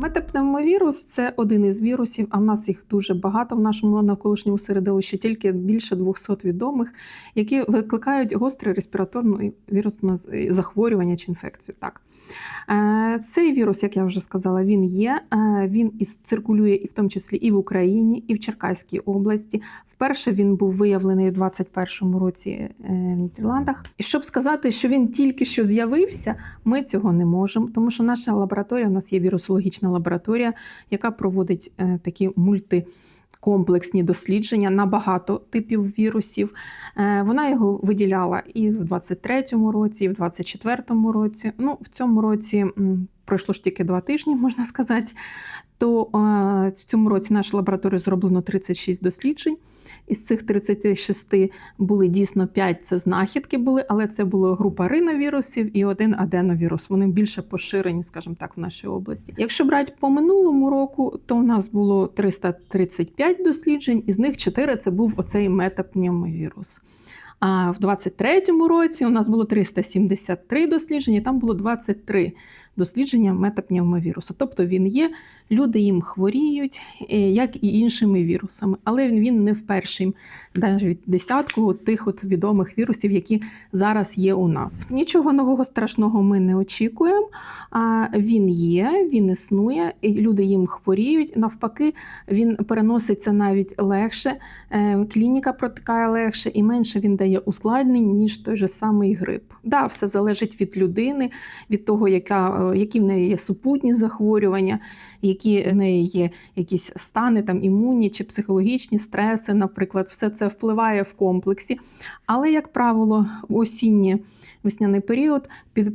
Метапневмовірус це один із вірусів, а в нас їх дуже багато в нашому навколишньому середовищі, тільки більше 200 відомих, які викликають гостре респіраторне вірусне захворювання чи інфекцію. Так. Е, Цей вірус, як я вже сказала, він є. Е, Він і циркулює і в тому числі і в Україні, і в Черкаській області. Вперше він був виявлений у 2021 році е, в Нідерландах. І щоб сказати, що він тільки що з'явився, ми цього не можемо, тому що наша лабораторія, у нас є вірусологічна лабораторія, яка проводить е, такі мульти. Комплексні дослідження на багато типів вірусів. Е, Вона його виділяла і в 23-му році, і в 24-му році. Ну, в цьому році пройшло ж тільки два тижні, можна сказати. То в цьому році наша лабораторія зроблено 36 досліджень. Із цих 36 були дійсно 5 це знахідки були, але це була група риновірусів і один аденовірус. Вони більше поширені, скажімо так, в нашій області. Якщо брати по минулому року, то у нас було 335 досліджень, із них 4 це був оцей метапневмовірус. А в 23-му році у нас було 373 дослідження, там було 23 дослідження метапневмовірусу. Тобто він є, люди їм хворіють, е, як і іншими вірусами. Але він, не в перший навіть десятку тих от відомих вірусів, які зараз є у нас. Нічого нового страшного ми не очікуємо. А він є, він існує, і люди їм хворіють. Навпаки, він переноситься навіть легше, е, клініка протикає легше і менше він дає ускладнень, ніж той же самий грип. Да, все залежить від людини, від того, яка, е, які в неї є супутні захворювання, які в неї є якісь стани там імунні чи психологічні стреси, наприклад, все це впливає в комплексі. Але, як правило, в осінні весняний період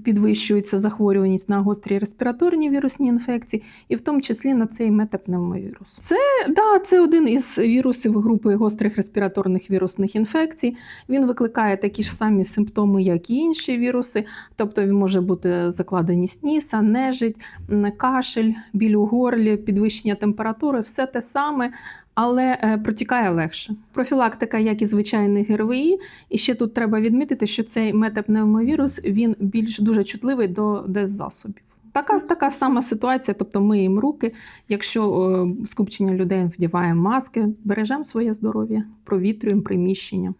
підвищується захворюваність на гострі респіраторні вірусні інфекції, і в тому числі на цей метапневмовірус. Це, да, це один із вірусів групи гострих респіраторних вірусних інфекцій. Він викликає такі ж самі симптоми, як і інші віруси, тобто він може бути закладеність ніса, нежить, кашель, біль у горлі, підвищення температури, все те саме. Але е, протікає легше. Профілактика, як і звичайний ГРВІ. І ще тут треба відмітити, що цей метапневмовірус він більш дуже чутливий до деззасобів. Така, така сама ситуація, тобто миємо руки. Якщо скупчення людей вдіваємо маски, бережемо своє здоров'я, провітрюємо приміщення.